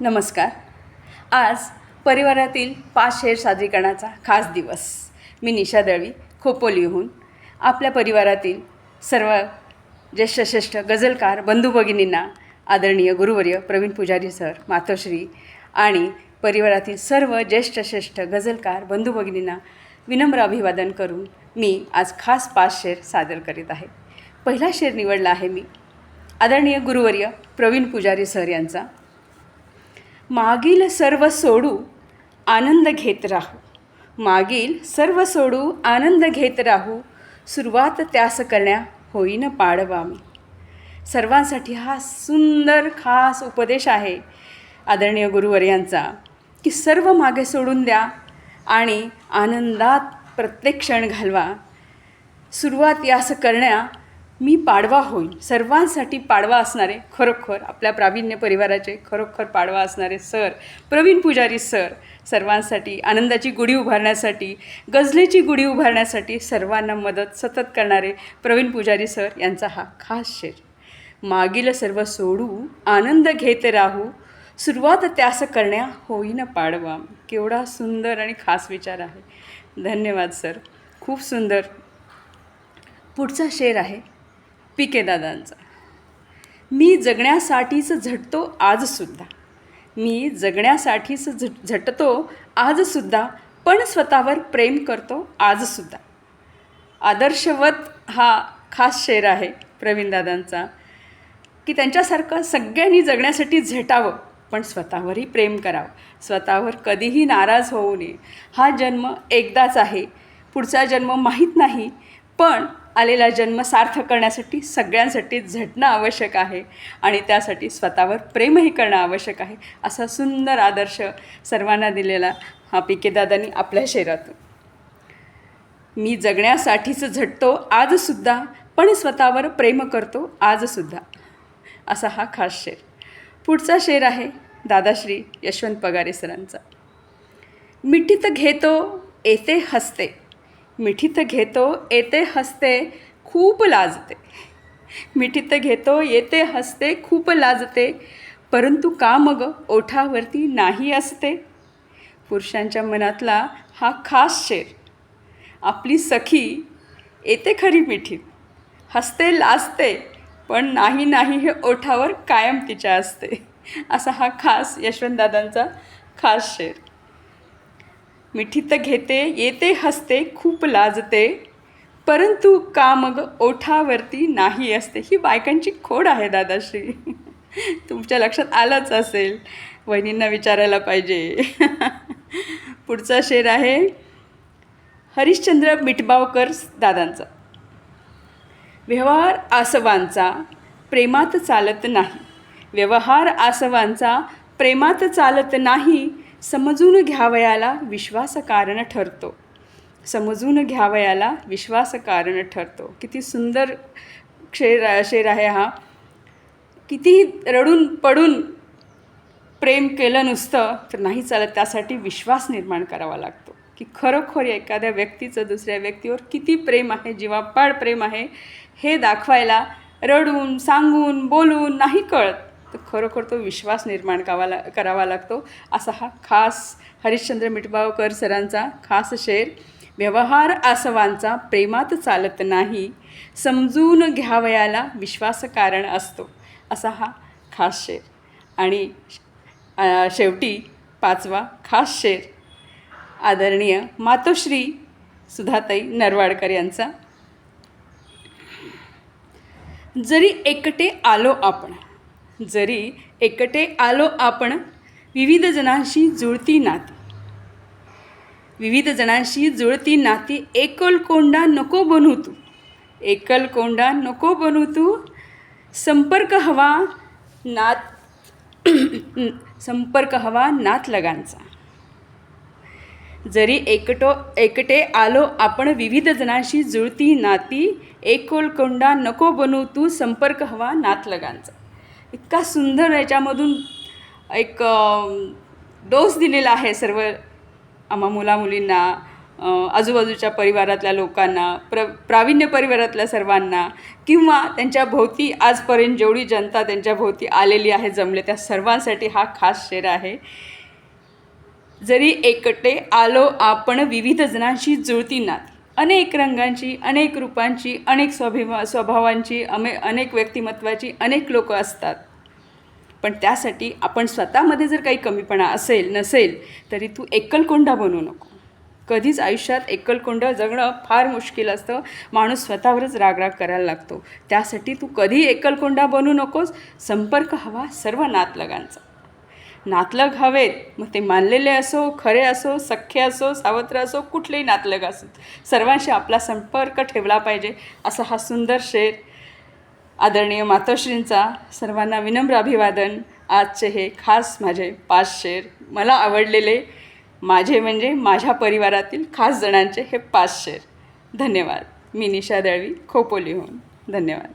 नमस्कार. आज परिवारातील पाच शेर सादरीकरणाचा खास दिवस. मी निशा दळवी खोपोलीहून आपल्या परिवारातील सर्व ज्येष्ठ श्रेष्ठ गझलकार बंधू भगिनींना आदरणीय गुरुवर्य प्रवीण पुजारी सर मातोश्री आणि परिवारातील सर्व ज्येष्ठ श्रेष्ठ गझलकार बंधू भगिनींना विनम्र अभिवादन करून मी आज खास पाच शेर सादर करीत आहे. पहिला शेर निवडला आहे मी. आदरणीय गुरुवर्य प्रवीण पुजारी सर यांचा. मागील सर्व सोडू आनंद घेत राहू. मागील सर्व सोडू आनंद घेत राहू. सुरुवात त्यास करण्या होईन पाडवा मी. सर्वांसाठी हा सुंदर खास उपदेश आहे आदरणीय गुरुवर्यांचा की सर्व मागे सोडून द्या आणि आनंदात प्रत्येक क्षण घालवा. सुरुवात यास करण्या मी पाडवा होईल सर्वांसाठी पाडवा असणारे खरोखर आपल्या प्रावीण्य परिवाराचे खरोखर पाडवा असणारे सर प्रवीण पुजारी सर सर्वांसाठी आनंदाची गुढी उभारण्यासाठी गजलेची गुढी उभारण्यासाठी सर्वांना मदत सतत करणारे प्रवीण पुजारी सर यांचा हा खास शेर मागील सर्व सोडू आनंद घेत राहू सुरुवात त्यास करण्या होईन पाडवा. केवढा सुंदर आणि खास विचार आहे. धन्यवाद सर. खूप सुंदर. पुढचा शेर आहे. पी के दादांचा. मी जगण्यासाठीच झटतो आजसुद्धा मी जगण्यासाठीच झ झटतो आजसुद्धा पण स्वतःवर प्रेम करतो आजसुद्धा आदर्शवत हा खास शेर आहे प्रवीण दादांचा की त्यांच्यासारखं सगळ्यांनी जगण्यासाठी झटावं पण स्वतःवरही प्रेम करावं. स्वतःवर कधीही नाराज होऊ नये. हा जन्म एकदाच आहे. पुढचा जन्म माहीत नाही पण आलेला जन्म सार्थ करण्यासाठी सगळ्यांसाठी झटणं आवश्यक आहे आणि त्यासाठी स्वतःवर प्रेमही करणं आवश्यक आहे असा सुंदर आदर्श सर्वांना दिलेला हा पी के दादांनी आपल्या शेरातून मी जगण्यासाठीच झटतो आजसुद्धा पण स्वतःवर प्रेम करतो आजसुद्धा असा हा खास शेर. पुढचा शेर आहे दादाश्री यशवंत पगारे सरांचा. मिठीत घेतो येते हसते. मिठीत घेतो येते हसते खूप लाजते. मिठीत घेतो येते हसते खूप लाजते. परंतु का मग ओठावरती नाही असते? पुरुषांच्या मनातला हा खास शेर. आपली सखी येते खरी मिठीत हसते लाजते पण नाही नाही हे ओठावर कायम तिच्या असते. असा हा खास यशवंतदादांचा खास शेर. मिठीत घेते येते हसते खूप लाजते. परंतु का मग ओठावरती नाही असते? ही बायकांची खोड आहे दादाश्री. तुमच्या लक्षात आलंच असेल. वहिनींना विचारायला पाहिजे. पुढचा शेर आहे हरिश्चंद्र मिठबावकर दादांचा. व्यवहार आसवांचा प्रेमात चालत नाही. व्यवहार आसवांचा प्रेमात चालत नाही समजून घ्यावयाला विश्वास कारण ठरतो. समजून घ्यावयाला विश्वास कारण ठरतो. किती सुंदर शेर शेर आहे हा. किती रडून पडून प्रेम केलं नुसतं तर नाही चालत. त्यासाठी विश्वास निर्माण करावा लागतो. की खरोखर एखाद्या व्यक्तीचं दुसऱ्या व्यक्तीवर किती प्रेम आहे जीवापाड प्रेम आहे हे दाखवायला रडून सांगून बोलून नाही कळत. तर खरोखर तो विश्वास निर्माण करावा करावा लागतो. असा हा खास हरिश्चंद्र मिठबावकर सरांचा खास शेर. व्यवहार आसवांचा प्रेमात चालत नाही समजून घ्यावयाला विश्वास कारण असतो असा हा खास शेर. आणि शेवटी पाचवा खास शेर. आदरणीय मातोश्री सुधाताई नरवाडकर यांचा. जरी एकटे आलो आपण जरी एकटे आलो आपण विविध जणांशी जुळती नाती. विविध जणांशी जुळती नाती एकलकोंडा नको बनू तू. एकलकोंडा नको बनू तू. संपर्क हवा नात संपर्क हवा नात लगांचा. जरी एकटो एकटे आलो आपण विविध जणांशी जुळती नाती एकोलकोंडा नको बनू तू. संपर्क हवा नातलगांचा इतका सुंदर याच्यामधून एक डोस दिलेला आहे सर्व आम्हा मुलामुलींना आजूबाजूच्या परिवारातल्या लोकांना प्र प्रावीण्य परिवारातल्या सर्वांना किंवा त्यांच्या भोवती आजपर्यंत जेवढी जनता त्यांच्या भोवती आलेली आहे जमले त्या सर्वांसाठी हा खास शेर आहे. जरी एकटे आलो आपण विविध जणांशी जुळती नाती अनेक रंगांची अनेक रूपांची अनेक स्वभिमा स्वभावांची अमे अनेक व्यक्तिमत्वाची अनेक लोक असतात. पण त्यासाठी आपण स्वतःमध्ये जर काही कमीपणा असेल नसेल तरी तू एकलकोंडा बनू नको. कधीच आयुष्यात एकलकोंड जगणं फार मुश्किल असतं. माणूस स्वतःवरच रागराग करायला लागतो. त्यासाठी तू कधी एकलकोंडा बनू नकोस. संपर्क हवा सर्व नातलगांचा. नातलग हवेत. मग ते मानलेले असो खरे असो सख्खे असो सावत्र असो कुठलेही नातलग असो सर्वांशी आपला संपर्क ठेवला पाहिजे असा हा सुंदर शेर. आदरणीय मातोश्रींचा सर्वांना विनम्र अभिवादन. आजचे हे खास माझे पाच शेर. मला आवडलेले माझे म्हणजे माझ्या परिवारातील खास जणांचे हे पाच शेर. धन्यवाद. मी निशा दळवी खोपोलीहून. धन्यवाद.